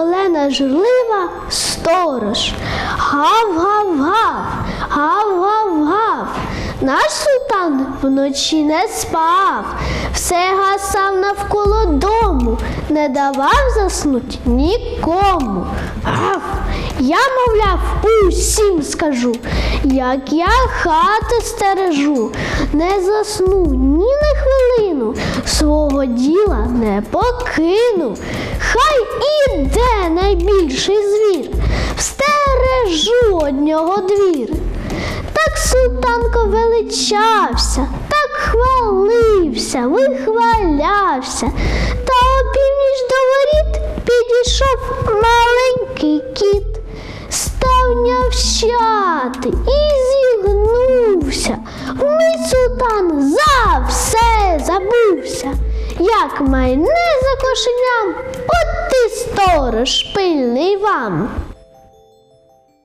Олена журлива сторож. Гав-гав-гав, гав-гав-гав. Наш султан вночі не спав, все гасав навколо дому, не давав заснуть нікому. Гав, я, мовляв, усім скажу, як я хати стережу, не засну ні на хвилину, свого діла не покину. Хай іде найбільший звір, встережу од нього двір. Так султанко величався, так хвалився, вихвалявся. Та опівніч до воріт підійшов маленький кіт, став нявщати і зігнувся. Вмить султан за все забувся. Як майне за кошеням, от ти сторож пильний вам.